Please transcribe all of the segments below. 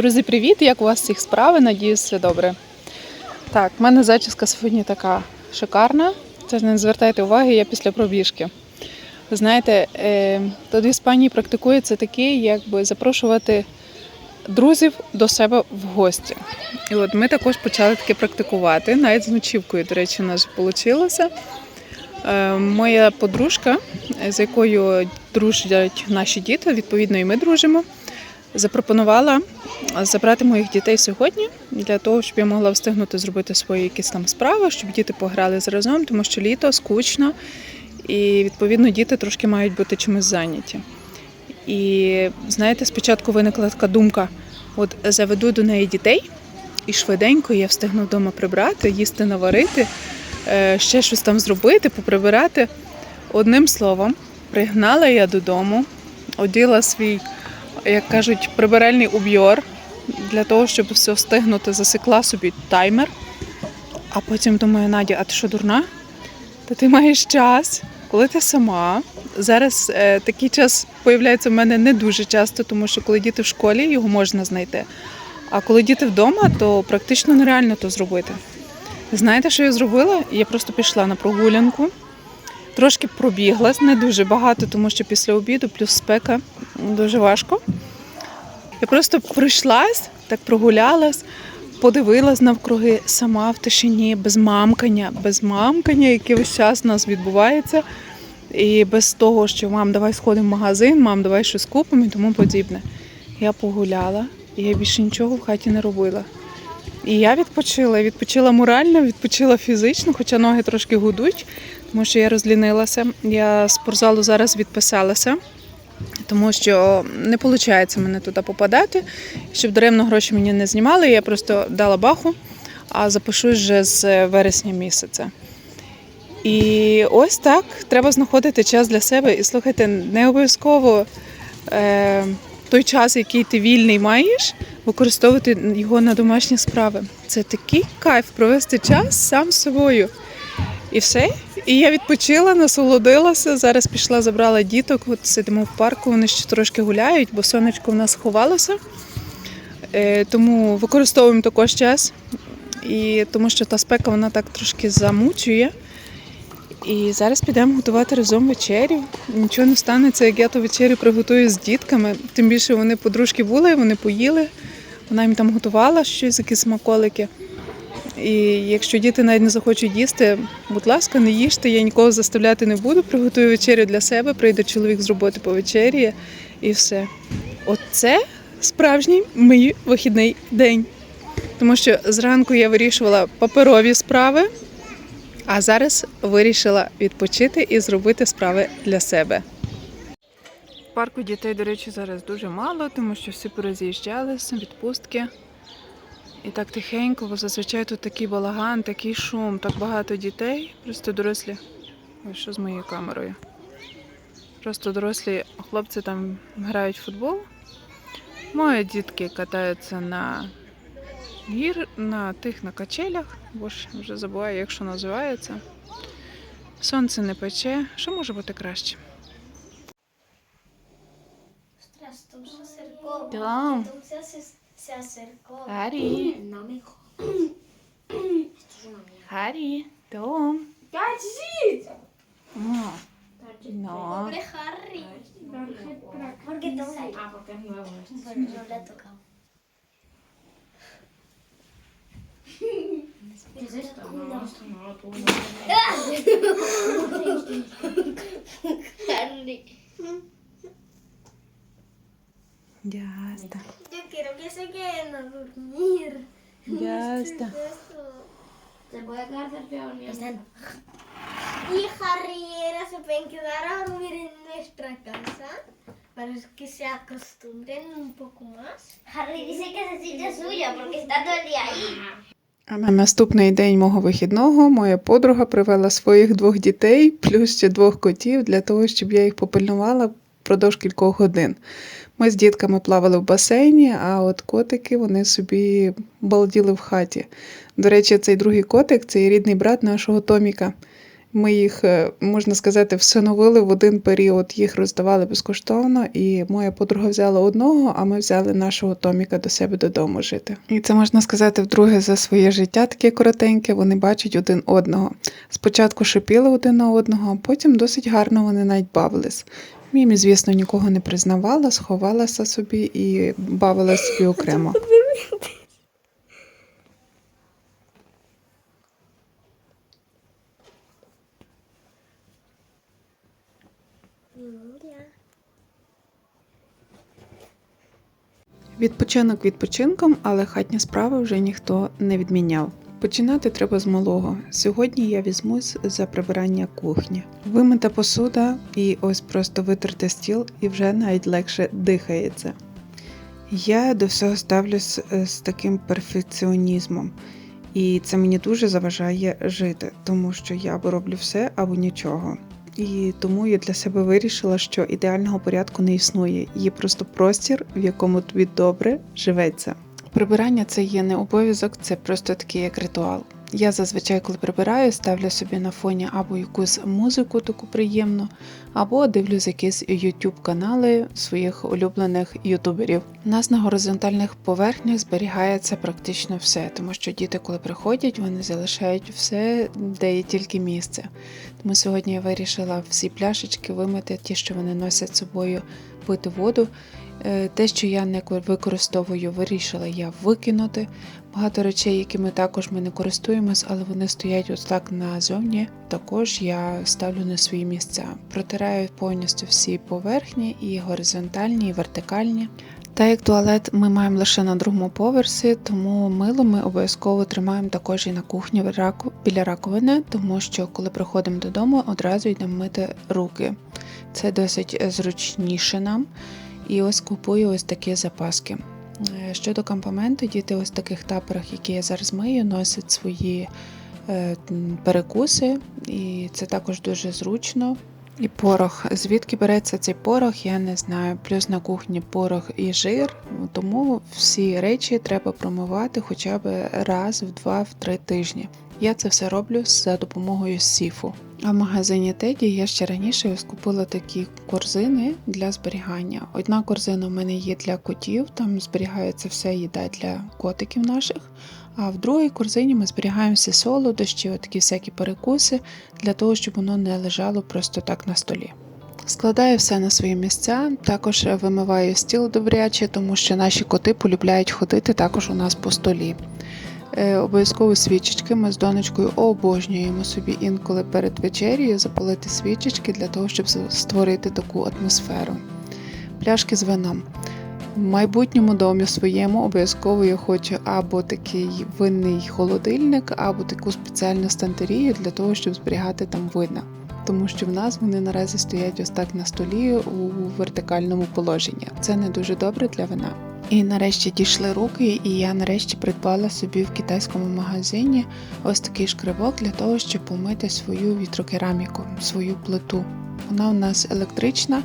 Друзі, привіт! Як у вас всіх справи? Надіюсь, все добре. Так, в мене зачіска сьогодні така шикарна. Це не звертайте уваги, я після пробіжки. Ви знаєте, е, тут в Іспанії практикується таке, якби запрошувати друзів до себе в гості. І от ми також почали таке практикувати. Навіть з ночівкою, до речі, у нас вийшло. Е, Моя подружка, з якою дружать наші діти, відповідно, і ми дружимо, запропонувала забрати моїх дітей сьогодні для того, щоб я могла встигнути зробити свої якісь там справи, щоб діти пограли разом, тому що літо скучно, і відповідно діти трошки мають бути чимось зайняті. І знаєте, спочатку виникла така думка: от заведу до неї дітей, і швиденько я встигну вдома прибрати, їсти наварити, е, ще щось там зробити, поприбирати. Одним словом, пригнала я додому, оділа свій, як кажуть, прибиральний уб'йор для того, щоб все встигнути, засекла собі таймер. А потім думаю, Надя, а ти що дурна? Та ти маєш час, коли ти сама. Зараз е, такий час появляється в мене не дуже часто, тому що коли діти в школі, його можна знайти. А коли діти вдома, то практично нереально то зробити. Знаєте, що я зробила? Я просто пішла на прогулянку, трошки пробіглась, не дуже багато, тому що після обіду плюс спека дуже важко. Я просто пройшлась, так прогулялась, подивилась навкруги сама в тишині, без мамкання, без мамкання, яке весь час у нас відбувається. І без того, що мам, давай сходимо в магазин, мам, давай щось купимо і тому подібне. Я погуляла, і я більше нічого в хаті не робила. І я відпочила, відпочила морально, відпочила фізично, хоча ноги трошки гудуть, тому що я розлінилася. Я з спортзалу зараз відписалася, тому що не виходить мене туди попадати. Щоб даремно гроші мені не знімали, я просто дала баху, а запишусь вже з вересня місяця. І ось так треба знаходити час для себе. І слухайте, не обов'язково е, той час, який ти вільний маєш, використовувати його на домашні справи. Це такий кайф провести час сам з собою. І все. І я відпочила, насолодилася. Зараз пішла, забрала діток. От сидимо в парку, вони ще трошки гуляють, бо сонечко в нас ховалося. Е, тому використовуємо також час. І тому що та спека вона так трошки замучує. І зараз підемо готувати разом вечерю. Нічого не станеться, як я ту вечерю приготую з дітками. Тим більше вони подружки були, вони поїли. Вона їм там готувала щось, якісь смаколики. І якщо діти навіть не захочуть їсти, будь ласка, не їжте, я нікого заставляти не буду. Приготую вечерю для себе, прийде чоловік з роботи по вечері і все. Оце справжній мій вихідний день. Тому що зранку я вирішувала паперові справи, а зараз вирішила відпочити і зробити справи для себе. В парку дітей, до речі, зараз дуже мало, тому що всі пороз'їжджалися, відпустки. І так тихенько, бо зазвичай тут такий балаган, такий шум, так багато дітей. Просто дорослі. Ой, що з моєю камерою? Просто дорослі хлопці там грають в футбол. Мої дітки катаються на гір, на тих на качелях, бо ж вже забуваю, як що називається. Сонце не пече. Що може бути краще? Tom se acercó. Tom. Tom se, ace- se acercó. Harry, No me jodas. Esto es una mierda. Harry, Том. ¡Cachis! No. No. Pobre Harry. Porque Tom la... Ah, porque es nuevo esto. Pues no le ha tocado. ¿Qué es esto? No, esto no lo tuvo. Harry. Ya está. Yo quiero que se queden a dormir. Ya está. Se puede quedar ni Están. Y Harry y Era se pueden quedar a dormir en nuestra casa para que se acostumbren un poco más. Harry dice que esa silla es suya porque está todo el día ahí. А на наступний день мого вихідного моя подруга привела своїх двох дітей, плюс ще двох котів, для того, щоб я їх попильнувала впродовж кількох годин. Ми з дітками плавали в басейні, а от котики вони собі балділи в хаті. До речі, цей другий котик це рідний брат нашого Томіка. Ми їх, е, можна сказати, всиновили в один період, їх роздавали безкоштовно, і моя подруга взяла одного, а ми взяли нашого Томіка до себе додому жити. І це можна сказати вдруге за своє життя таке коротеньке. Вони бачать один одного. Спочатку шипіли один на одного, а потім досить гарно вони навіть бавились. Мімі, звісно, нікого не признавала, сховалася собі і бавила собі окремо. Відпочинок відпочинком, але хатні справи вже ніхто не відміняв. Починати треба з малого. Сьогодні я візьмусь за прибирання кухні. Вимита посуда і ось просто витерти стіл, і вже навіть легше дихається. Я до всього ставлюсь е, з таким перфекціонізмом, і це мені дуже заважає жити, тому що я або роблю все або нічого. І тому я для себе вирішила, що ідеального порядку не існує. Є просто простір, в якому тобі добре живеться. Прибирання це є не обов'язок, це просто такий як ритуал. Я зазвичай, коли прибираю, ставлю собі на фоні або якусь музику таку приємну, або дивлюсь якісь YouTube канали своїх улюблених ютуберів. У нас на горизонтальних поверхнях зберігається практично все, тому що діти, коли приходять, вони залишають все, де є тільки місце. Тому сьогодні я вирішила всі пляшечки вимити, ті, що вони носять з собою пити воду. Е, Те, що я не використовую, вирішила я викинути. Багато речей, якими також ми не користуємось, але вони стоять ось так назовні. Також я ставлю на свої місця. Протираю повністю всі поверхні, і горизонтальні, і вертикальні. Та як туалет ми маємо лише на другому поверсі, тому мило ми обов'язково тримаємо також і на кухні біля раковини, тому що коли приходимо додому, одразу йдемо мити руки. Це досить е, зручніше нам. І ось купую ось такі запаски. Е, Щодо кампаменту, діти ось в таких тапорах, які я зараз мию, носять свої е, перекуси, і це також дуже зручно. І порох. Звідки береться цей порох, я не знаю. Плюс на кухні порох і жир, тому всі речі треба промивати хоча б раз в два-три тижні. Я це все роблю за допомогою сіфу. А в магазині Теді я ще раніше ось купила такі корзини для зберігання. Одна корзина в мене є для котів, там зберігається вся їда для котиків наших. А в другій корзині ми зберігаємо всі солодощі, такі всякі перекуси, для того, щоб воно не лежало просто так на столі. Складаю все на свої місця, також вимиваю стіл добряче, тому що наші коти полюбляють ходити також у нас по столі. Е, Обов'язково свічечки ми з донечкою обожнюємо собі інколи перед вечерією запалити свічечки для того, щоб створити таку атмосферу. Пляшки з вином. В майбутньому домі своєму обов'язково я хочу або такий винний холодильник, або таку спеціальну стантерію для того, щоб зберігати там вина. Тому що в нас вони наразі стоять ось так на столі у вертикальному положенні. Це не дуже добре для вина. І нарешті дійшли руки, і я нарешті придбала собі в китайському магазині ось такий шкребок для того, щоб помити свою вітрокераміку, свою плиту. Вона у нас електрична,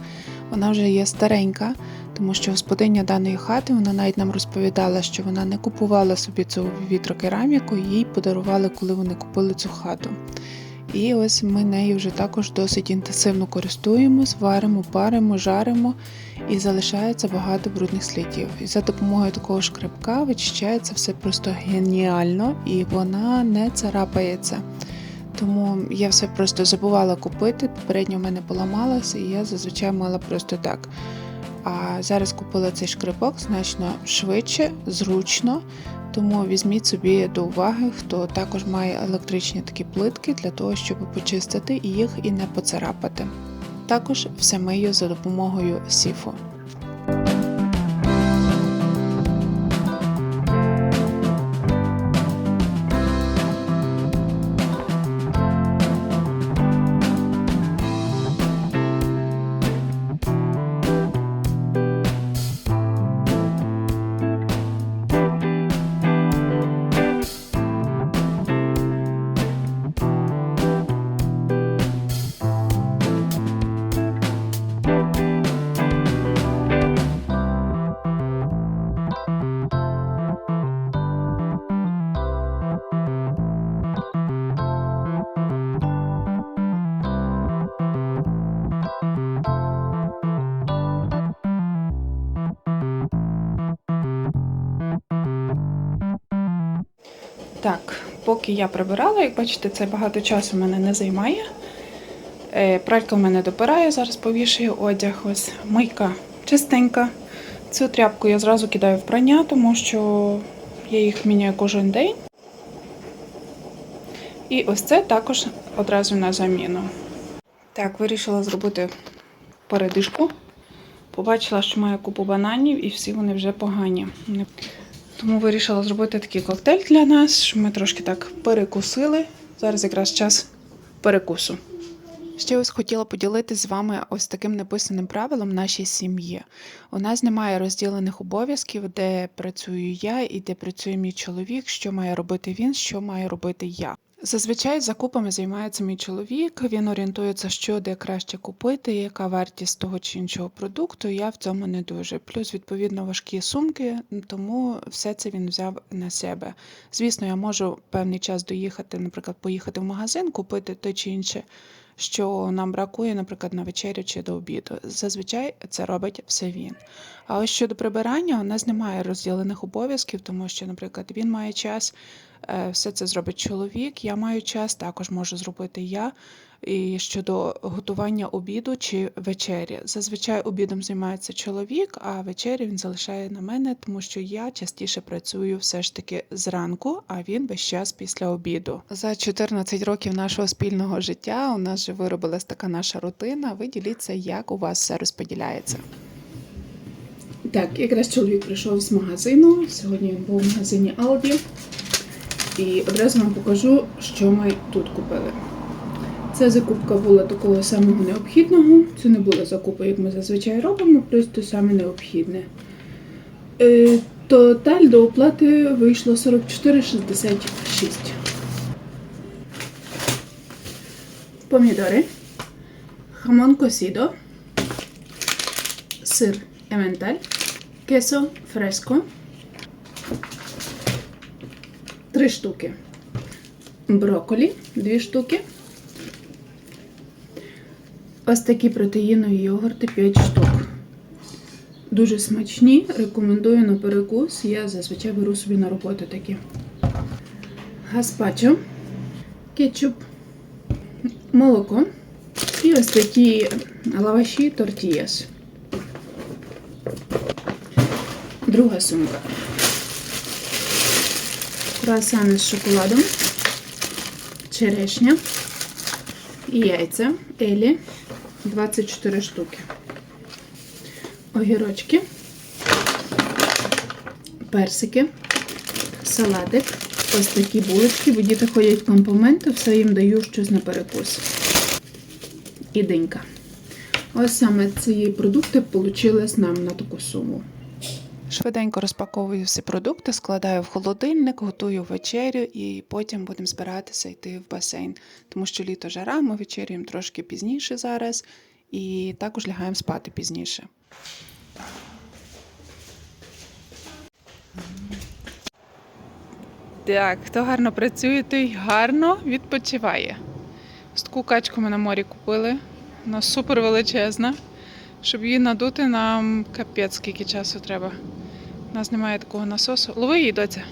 вона вже є старенька, тому що господиня даної хати вона навіть нам розповідала, що вона не купувала собі цю вітрокераміку, їй подарували, коли вони купили цю хату. І ось ми нею вже також досить інтенсивно користуємось, варимо, паримо, жаримо і залишається багато брудних слідів. І за допомогою такого шкребка вичищається все просто геніально і вона не царапається. Тому я все просто забувала купити. Попередньо в мене поламалася, і я зазвичай мала просто так. А зараз купила цей шкребок значно швидше, зручно. Тому візьміть собі до уваги, хто також має електричні такі плитки для того, щоб почистити їх і не поцарапати. Також все мию за допомогою сіфу. Поки я прибирала. Як бачите, це багато часу мене не займає. Е, Пралька в мене допирає, зараз повішаю одяг. Ось мийка чистенька. Цю тряпку я зразу кидаю в прання, тому що я їх міняю кожен день. І ось це також одразу на заміну. Так, вирішила зробити передишку. Побачила, що маю купу бананів і всі вони вже погані. Тому вирішила зробити такий коктейль для нас, щоб ми трошки так перекусили. Зараз якраз час перекусу. Ще ось хотіла поділитися з вами ось таким написаним правилом нашій сім'ї. У нас немає розділених обов'язків, де працюю я і де працює мій чоловік, що має робити він, що має робити я. Зазвичай закупами займається мій чоловік. Він орієнтується, що де краще купити, яка вартість того чи іншого продукту. Я в цьому не дуже. Плюс, відповідно, важкі сумки, тому все це він взяв на себе. Звісно, я можу певний час доїхати, наприклад, поїхати в магазин, купити те чи інше, що нам бракує, наприклад, на вечерю чи до обіду. Зазвичай це робить все він. А ось щодо прибирання, у нас немає розділених обов'язків, тому що, наприклад, він має час, все це зробить чоловік. Я маю час, також можу зробити я. І щодо готування обіду чи вечері. Зазвичай обідом займається чоловік, а вечерю він залишає на мене, тому що я частіше працюю все ж таки зранку, а він весь час після обіду. За 14 років нашого спільного життя у нас вже виробилась така наша рутина. Ви діліться, як у вас все розподіляється. Так, якраз чоловік прийшов з магазину. Сьогодні він був в магазині Aldi. І одразу вам покажу, що ми тут купили. Це закупка була такого самого необхідного. Це не була закупа, як ми зазвичай робимо, плюс те саме необхідне. Е, Тоталь до оплати вийшло 44,66. Помідори, хамон косідо, сир ементаль, кесо фреско, три штуки. Брокколі, дві штуки. Ось такі протеїнові йогурти 5 штук. Дуже смачні, рекомендую на перекус. Я зазвичай беру собі на роботу такі. Гаспачо, кетчуп, молоко і ось такі лаваші тортіяс. Друга сумка. Круасани з шоколадом, черешня і яйця Елі 24 штуки. Огірочки, персики, салатик, ось такі булочки, бо діти ходять компоменти, все їм даю щось на перекус. І динька. Ось саме ці продукти вийшли нам на таку суму. Швиденько розпаковую всі продукти, складаю в холодильник, готую вечерю і потім будемо збиратися йти в басейн. Тому що літо жара, ми вечерюємо трошки пізніше зараз і також лягаємо спати пізніше. Так, хто гарно працює, той гарно відпочиває. Ось таку качку ми на морі купили. Вона супер величезна. Щоб її надути, нам капець скільки часу треба. У нас немає такого насосу. Лови її, доця.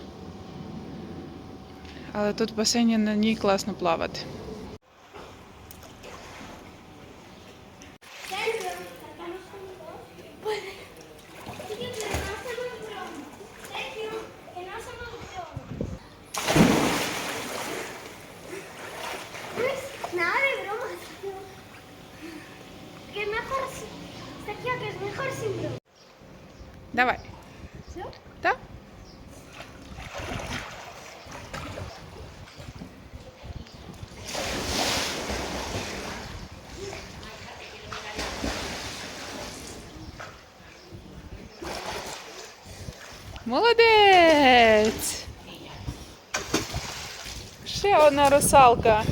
Але тут в басейні на ній класно плавати. Давай. Все? Так? Молодець! Ще одна русалка.